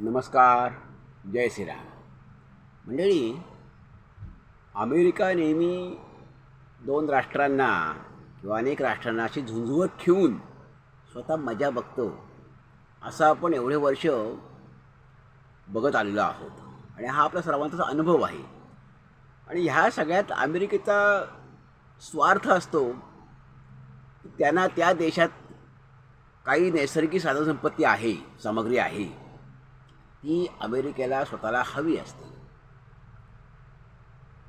नमस्कार जय श्रीराम. मंडळी अमेरिका नेहमी दोन राष्ट्रांना किंवा अनेक राष्ट्रांना अशी झुंझुवत ठेवून स्वतः मजा बघतो असं आपण एवढे वर्ष बघत आलेलो आहोत. आणि हा आपला सर्वांचा अनुभव आहे. आणि ह्या सगळ्यात अमेरिकेचा स्वार्थ असतो त्यांना त्या देशात काही नैसर्गिक साधनसंपत्ती आहे सामग्री आहे. ती अमेरिकेला स्वतःला हवी असते.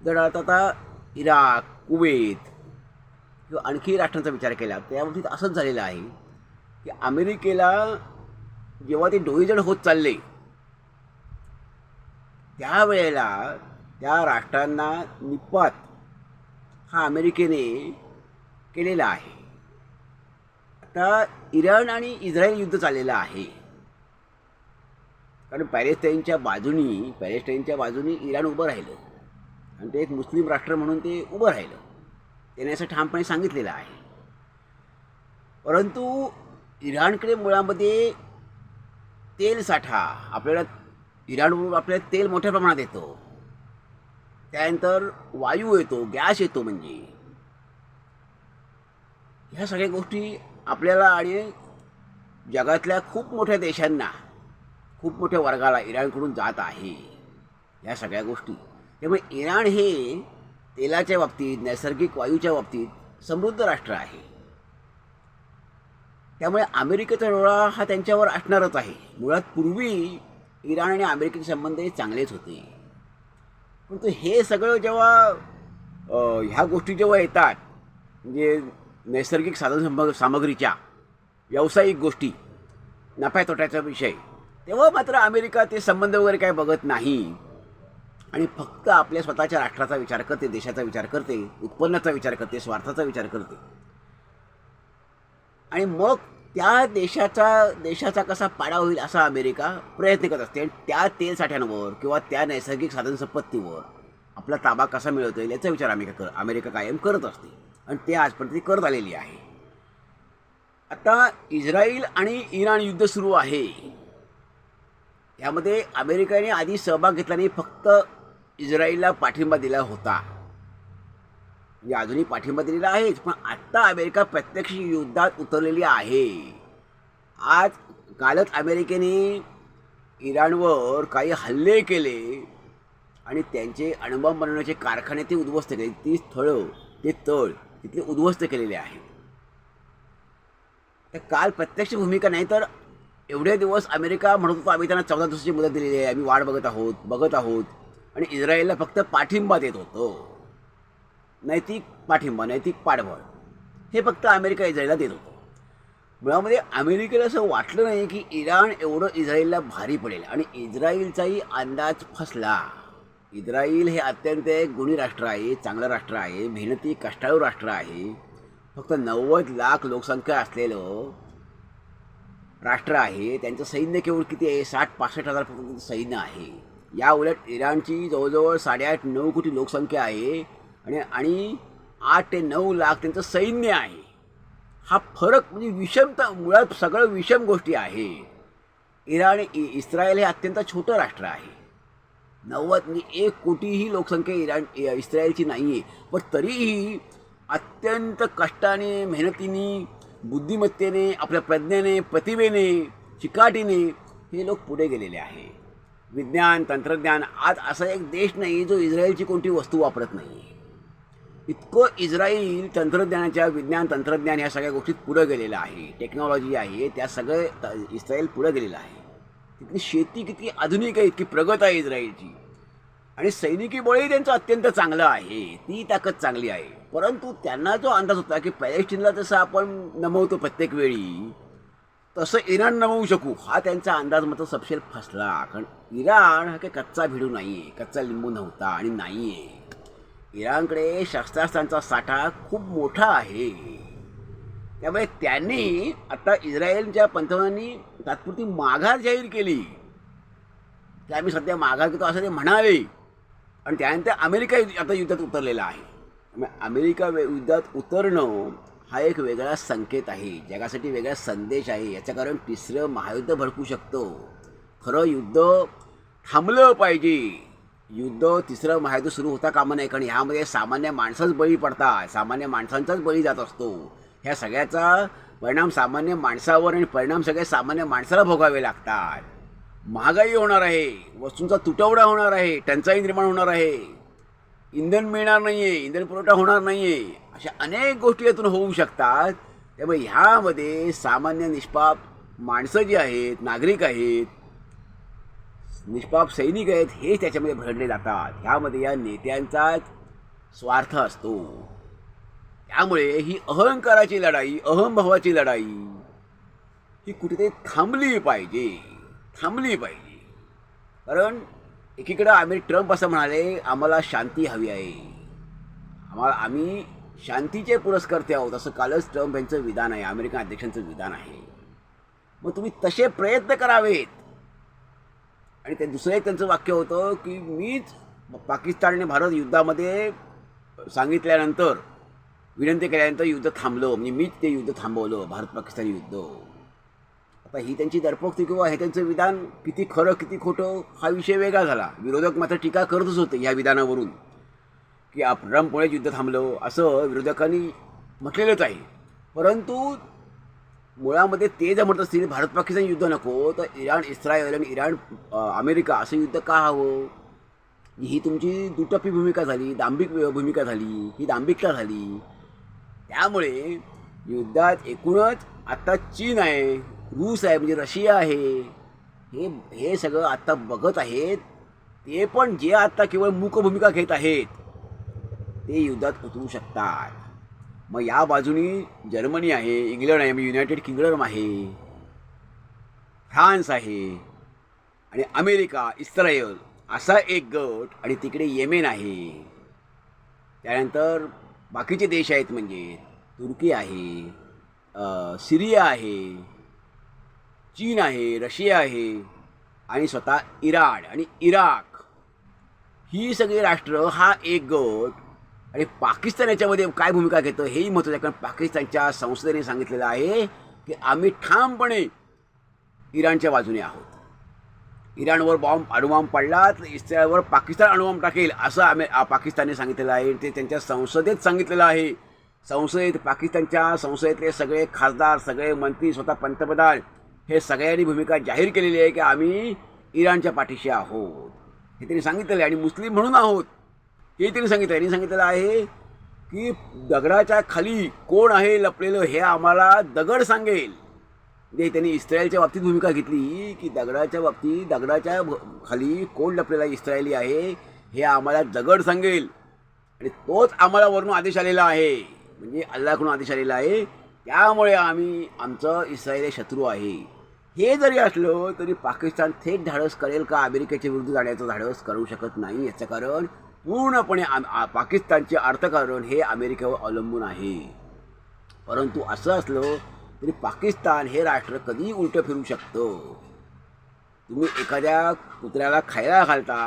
जर आता इराक कुवेत किंवा आणखी राष्ट्रांचा विचार केला तर बाबतीत असंच झालेलं आहे की अमेरिकेला जेव्हा ते डोईजड होत चालले त्यावेळेला त्या राष्ट्रांना निपात हा अमेरिकेने केलेला आहे. आता इराण आणि इस्रायल युद्ध चाललेलं आहे. कारण पॅलेस्टाईनच्या बाजूनी पॅलेस्टाईनच्या बाजूनी इराण उभं राहिलं. आणि ते एक मुस्लिम राष्ट्र म्हणून ते उभं राहिलं. त्याने असं ठामपणे सांगितलेलं आहे. परंतु इराणकडे मुळामध्ये तेल साठा आपल्याला इराणवरून आपल्याला तेल मोठ्या प्रमाणात येतो. त्यानंतर वायू येतो गॅस येतो म्हणजे. ह्या सगळ्या गोष्टी आपल्याला आणि जगातल्या खूप मोठ्या देशांना खूप मोठ्या वर्गाला इराणकडून जात आहे. या सगळ्या गोष्टी. त्यामुळे इराण हे तेलाच्या बाबतीत नैसर्गिक वायूच्या बाबतीत समृद्ध राष्ट्र आहे. त्यामुळे अमेरिकेचा डोळा हा त्यांच्यावर असणारच आहे. मुळात पूर्वी इराण आणि अमेरिकेचे संबंध हे चांगलेच होते. परंतु हे सगळं जेव्हा ह्या गोष्टी जेव्हा येतात म्हणजे नैसर्गिक साधन सामग्रीच्या व्यावसायिक गोष्टी नफ्या तोट्याचा विषय तेव्हा मात्र अमेरिका ते संबंध वगैरे काय बघत नाही. आणि फक्त आपल्या स्वतःच्या राष्ट्राचा विचार करते देशाचा विचार करते उत्पन्नाचा विचार करते स्वार्थाचा विचार करते. आणि मग त्या देशाचा देशाचा कसा पाडा होईल असा अमेरिका प्रयत्न करत असते. आणि त्या तेल साठ्यांवर किंवा त्या नैसर्गिक साधनसंपत्तीवर आपला ताबा कसा मिळवता येईल याचा विचार अमेरिका कर अमेरिका कायम करत असते. आणि ते आजपर्यंत ती करत आलेली आहे. आता इस्रायल आणि इराण युद्ध सुरू आहे. यामध्ये अमेरिकेने आधी सहभाग घेतला नाही फक्त इस्रायलला पाठिंबा दिला होता. म्हणजे अजूनही पाठिंबा दिलेला आहेच पण आत्ता अमेरिका प्रत्यक्ष युद्धात उतरलेली आहे. आज कालच अमेरिकेने इराणवर काही हल्ले केले आणि त्यांचे अणुबॉम्ब बनवण्याचे कारखाने ते उद्ध्वस्त केले. ती स्थळं ते तळ तिथले उद्ध्वस्त केलेले आहेत. तर काल प्रत्यक्ष भूमिका नाही तर एवढे दिवस अमेरिका म्हणत होता आम्ही त्यांना चौदा दिवसाची मदत दिलेली आहे. आम्ही वाट बघत आहोत बघत आहोत. आणि इस्रायलला फक्त पाठिंबा देत होतो. नैतिक पाठिंबा नैतिक पाठबळ. हे फक्त अमेरिका इस्रायलला देत होतं. मुळामध्ये अमेरिकेला असं वाटलं नाही की इराण एवढं इस्रायलला भारी पडेल. आणि इस्रायलचाही अंदाज फसला. इस्रायल हे अत्यंत एक गुणी राष्ट्र आहे चांगलं राष्ट्र आहे मेहनती कष्टाळू राष्ट्र आहे. फक्त नव्वद लाख लोकसंख्या असलेलं राष्ट्र आहे त्यांचं सैन्य केवळ किती आहे? साठ पासष्ट हजार फक्त सैन्य आहे. या उलट इराणची जवळजवळ साडेआठ नऊ कोटी लोकसंख्या आहे आणि आणि आठ ते नऊ लाख त्यांचं सैन्य आहे. हा फरक म्हणजे विषमता मुळात सगळं विषम गोष्टी आहे. इराण इ इस्रायल हे अत्यंत छोटं राष्ट्र आहे. नव्वद म्हणजे एक कोटीही लोकसंख्या इराण इस्रायलची नाही आहे पण तरीही अत्यंत कष्टाने मेहनतीने बुद्धिमत्तेने आपल्या प्रज्ञेने प्रतिभेने चिकाटीने हे लोक पुढे गेलेले आहे. विज्ञान तंत्रज्ञान आज असा एक देश नाही जो इस्रायलची कोणती वस्तू वापरत नाही इतकं इस्रायल तंत्रज्ञानाच्या विज्ञान तंत्रज्ञान ह्या सगळ्या गोष्टीत पुढं गेलेलं आहे. टेक्नॉलॉजी आहे त्या सगळे त- इस्रायल पुढं गेलेलं आहे. तिथली शेती किती आधुनिक आहे इतकी प्रगत आहे इस्रायलची. आणि सैनिकी बळही त्यांचं अत्यंत चांगलं आहे. ती ताकद चांगली आहे. परंतु त्यांना जो अंदाज होता की पॅलेस्टिनला जसं आपण नमवतो प्रत्येक वेळी तसं इराण नमवू शकू हा त्यांचा अंदाज मात्र सपशेल फसला. कारण इराण हा काही कच्चा भिडू नाही आहे कच्चा लिंबू नव्हता आणि नाही आहे इराणकडे शस्त्रास्त्रांचा साठा खूप मोठा आहे. त्यामुळे त्यांनी आता इस्रायलच्या पंतप्रधानांनी तात्पुरती माघार जाहीर केली. की आम्ही सध्या माघार घेतो असं ते म्हणावे आणि त्यानंतर अमेरिका युद्ध- आता युद्धात उतरलेला आहे. अमेरिका युद्धात उतरणं हा एक वेगळा संकेत आहे. जगासाठी वेगळा संदेश आहे. याचं कारण तिसरं महायुद्ध भडकू शकतो. खरं युद्ध थांबलं पाहिजे. युद्ध तिसरं महायुद्ध सुरू होता कामा नाही कारण ह्यामध्ये सामान्य माणसंच बळी पडतात. सामान्य माणसांचाच बळी जात असतो. ह्या सगळ्याचा परिणाम सामान्य माणसावर आणि परिणाम सगळे सामान्य माणसाला भोगावे लागतात. महागाई होणार आहे वस्तूंचा तुटवडा होणार आहे टंचाई निर्माण होणार आहे. इंधन मिळणार नाही आहे इंधन पुरवठा होणार नाही आहे अशा अनेक गोष्टी यातून होऊ शकतात. त्यामुळे ह्यामध्ये सामान्य निष्पाप माणसं जी आहेत नागरिक आहेत निष्पाप सैनिक आहेत हे त्याच्यामध्ये भरडले जातात. ह्यामध्ये या नेत्यांचाच स्वार्थ असतो. त्यामुळे ही अहंकाराची लढाई अहंभावाची लढाई ही कुठेतरी थांबली पाहिजे. थांबली पाहिजे. कारण एकीकडं आम्ही ट्रम्प असं म्हणाले आम्हाला शांती हवी आहे. आम्हाला आम्ही शांतीचे पुरस्कर्ते आहोत असं कालच ट्रम्प यांचं विधान आहे अमेरिकन अध्यक्षांचं विधान आहे. मग तुम्ही तसे प्रयत्न करावेत. आणि ते दुसरं एक त्यांचं वाक्य होतं की मीच पाकिस्तान आणि भारत युद्धामध्ये सांगितल्यानंतर विनंती केल्यानंतर युद्ध थांबलं. म्हणजे मीच ते युद्ध थांबवलं भारत पाकिस्तान युद्ध. आता ही त्यांची दरपोक्ती किंवा हे त्यांचं विधान किती खरं किती खोटं हा विषय वेगळा झाला. विरोधक मात्र टीका करतच होते या विधानावरून की आप युद्ध थांबलं असं विरोधकांनी म्हटलेलंच आहे. परंतु मुळामध्ये ते जर म्हणत असतील भारत पाकिस्तान युद्ध नको तर इराण इस्रायल आणि इराण अमेरिका असं युद्ध का हवं? ही तुमची दुटप्पी भूमिका झाली दांभिक भूमिका झाली ही दांभिकता झाली. त्यामुळे युद्धात एकूणच आत्ता चीन आहे. रूस आहे म्हणजे रशिया आहे. हे हे सगळं आत्ता बघत आहेत. ते पण जे आत्ता केवळ मूक भूमिका घेत आहेत ते युद्धात उतरू शकतात. मग या बाजूनी जर्मनी आहे इंग्लंड आहे युनायटेड किंगडम आहे फ्रान्स आहे आणि अमेरिका इस्रायल असा एक गट आणि तिकडे येमेन आहे. त्यानंतर बाकीचे देश आहेत म्हणजे तुर्की आहे सिरिया आहे चीन आहे रशिया आहे आणि स्वतः इराण आणि इराक. ही सगळी राष्ट्र हा एक गट आणि पाकिस्तान याच्यामध्ये काय भूमिका घेतं हेही महत्त्वाचं आहे. कारण पाकिस्तानच्या संसदेने सांगितलेलं आहे की आम्ही ठामपणे इराणच्या बाजूने आहोत. इराणवर बॉम्ब अणुबॉम्ब पडला तर इस्रायलवर पाकिस्तान अणुबॉम्ब टाकेल असं आम्ही पाकिस्तानने सांगितलेलं आहे. ते त्यांच्या संसदेत सांगितलेलं आहे. संसदेत पाकिस्तानच्या संसदेतले सगळे खासदार सगळे मंत्री स्वतः पंतप्रधान हे सगळ्यांनी भूमिका जाहीर केलेली आहे की आम्ही इराणच्या पाठीशी आहोत. हे त्यांनी सांगितलेलं आहे आणि मुस्लिम म्हणून आहोत. हे त्यांनी सांगितलं यांनी सांगितलेलं आहे की दगडाच्या खाली कोण आहे लपलेलं हे आम्हाला दगड सांगेल. म्हणजे त्यांनी इस्रायलच्या बाबतीत भूमिका घेतली की दगडाच्या बाबतीत दगडाच्या भ- खाली कोण लपलेला इस्रायली आहे हे आम्हाला दगड सांगेल. आणि तोच आम्हाला वरून आदेश आलेला आहे. म्हणजे अल्लाकडून आदेश आलेला आहे. त्यामुळे आम्ही आमचं इस्रायल शत्रू आहे. हे जरी असलं तरी पाकिस्तान थेट धाडस करेल का? अमेरिकेच्या विरुद्ध जाण्याचं धाडस करू शकत नाही याचं कारण पूर्णपणे पाकिस्तानचे अर्थकारण हे अमेरिकेवर अवलंबून आहे. परंतु असं असलं तरी पाकिस्तान हे राष्ट्र कधीही उलटं फिरू शकतं. तुम्ही एखाद्या कुत्र्याला खायला घालता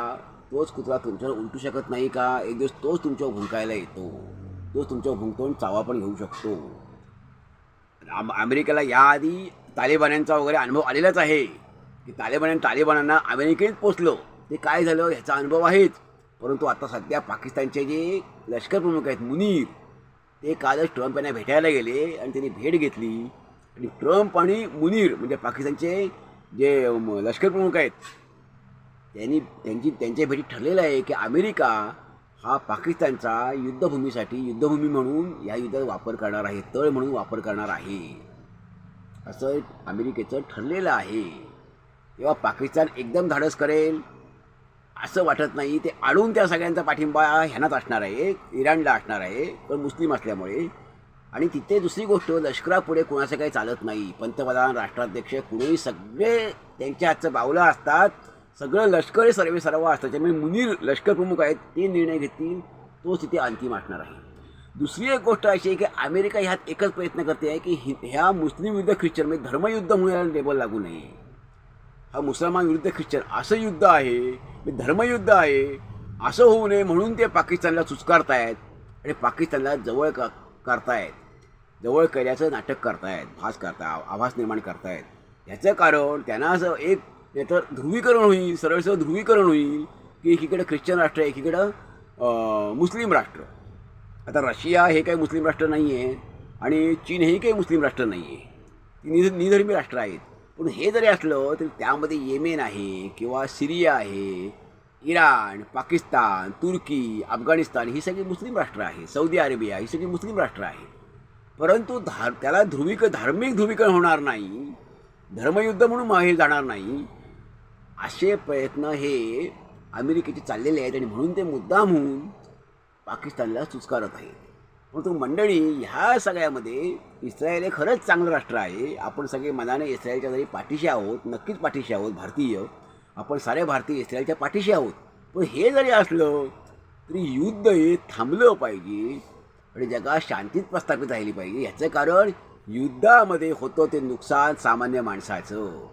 तोच कुत्रा तुमच्यावर उलटू शकत नाही का? एक दिवस तोच तुमच्यावर भुंकायला येतो. तोच तुमच्यावर भुंकतो चावा पण घेऊ शकतो. अमेरिकेला याआधी तालिबान्यांचा वगैरे अनुभव आलेलाच आहे. की तालिबान तालिबानांना अमेरिकेत पोचलं. ते काय झालं? ह्याचा अनुभव आहेच परंतु आता सध्या पाकिस्तानचे जे लष्कर प्रमुख आहेत मुनीर ते कालच ट्रम्प यांना भेटायला गेले आणि त्यांनी भेट घेतली. आणि ट्रम्प आणि मुनीर म्हणजे पाकिस्तानचे जे लष्कर प्रमुख आहेत त्यांनी त्यांची त्यांच्या भेटीत ठरलेलं आहे की अमेरिका हा पाकिस्तानचा युद्धभूमीसाठी युद्धभूमी म्हणून या युद्धात वापर करणार आहे तळ म्हणून वापर करणार आहे. असं अमेरिकेचं ठरलेलं आहे. तेव्हा पाकिस्तान एकदम धाडस करेल. असं वाटत नाही ते आडून त्या सगळ्यांचा पाठिंबा ह्यानात असणार आहे. इराणला असणार आहे पण मुस्लिम असल्यामुळे. आणि तिथे दुसरी गोष्ट लष्करापुढे कोणाचं काही चालत नाही. पंतप्रधान राष्ट्राध्यक्ष कुणीही सगळे त्यांच्या हातचं बावलं असतात. सगळं लष्कर हे सर्वे सर्व असतात. त्यामुळे मुनीर लष्कर प्रमुख आहेत ते निर्णय घेतील. तोच तिथे अंतिम असणार आहे. दुसरी एक गोष्ट अशी आहे की अमेरिका ह्यात एकच प्रयत्न करते आहे की हि- ह्या मुस्लिम विरुद्ध ख्रिश्चन म्हणजे धर्मयुद्ध म्हणून लेबल लागू नये. हा मुसलमान विरुद्ध ख्रिश्चन असं युद्ध आहे म्हणजे धर्मयुद्ध आहे असं होऊ नये म्हणून ते पाकिस्तानला सुचकारतायत आणि पाकिस्तानला जवळ का करतायत. जवळ केल्याचं नाटक करतायत भास करता आभास निर्माण करतायत. ह्याचं कारण त्यांना असं एक तर ध्रुवीकरण होईल सरळ सरळ ध्रुवीकरण होईल की एकीकडे ख्रिश्चन राष्ट्र एकीकडं मुस्लिम राष्ट्र. आता रशिया हे काही मुस्लिम राष्ट्र नाही आहे आणि चीन हेही काही मुस्लिम राष्ट्र नाही आहे ती निध निधर्मी राष्ट्र आहेत. पण हे जरी असलं तरी त्यामध्ये येमेन आहे किंवा सिरिया आहे इराण पाकिस्तान तुर्की अफगाणिस्तान ही सगळी मुस्लिम राष्ट्र आहे सौदी अरेबिया ही सगळी मुस्लिम राष्ट्र आहे परंतु धार त्याला ध्रुवीक धार्मिक ध्रुवीकरण होणार नाही धर्मयुद्ध म्हणून मागे जाणार नाही असे प्रयत्न हे अमेरिकेचे चाललेले आहेत आणि म्हणून ते मुद्दामहून पाकिस्तानला चुचकारत आहे. परंतु मंडळी ह्या सगळ्यामध्ये इस्रायल हे खरंच चांगलं राष्ट्र आहे. आपण सगळे मनाने इस्रायलच्या जरी पाठीशी आहोत नक्कीच पाठीशी आहोत भारतीय. आपण सारे भारतीय इस्रायलच्या पाठीशी आहोत. पण हे जरी असलं तरी युद्ध हे थांबलं पाहिजे आणि जगात शांतीत प्रस्थापित राहिली पाहिजे. याचं कारण युद्धामध्ये होतं ते नुकसान सामान्य माणसाचं.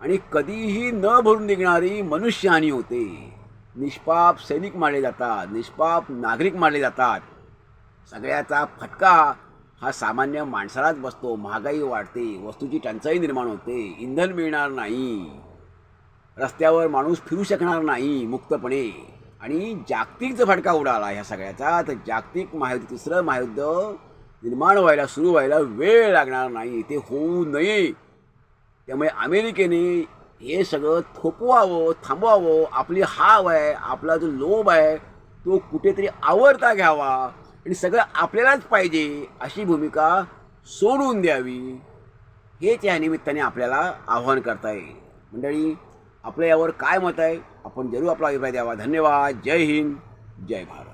आणि कधीही न भरून निघणारी मनुष्यहानी होते. निष्पाप सैनिक मारले जातात निष्पाप नागरिक मारले जातात. सगळ्याचा फटका हा सामान्य माणसालाच बसतो. महागाई वाढते वस्तूची टंचाई निर्माण होते इंधन मिळणार नाही. रस्त्यावर माणूस फिरू शकणार नाही मुक्तपणे. आणि जागतिक जर फटका उडाला ह्या सगळ्याचा तर जागतिक महायुद्ध तिसरं महायुद्ध निर्माण व्हायला सुरू व्हायला वेळ लागणार नाही. ते होऊ नये. त्यामुळे अमेरिकेने हे सगळं थोपवावं थांबवावं. आपली हाव आहे आपला जो लोभ आहे तो कुठेतरी आवरता घ्यावा. आणि सगळं आपल्यालाच पाहिजे अशी भूमिका सोडून द्यावी. हेच या निमित्ताने आपल्याला आव्हान करता येईल. मंडळी आपलं यावर काय मत आहे? आपण जरूर आपला अभिप्राय द्यावा. धन्यवाद. जय हिंद. जय भारत.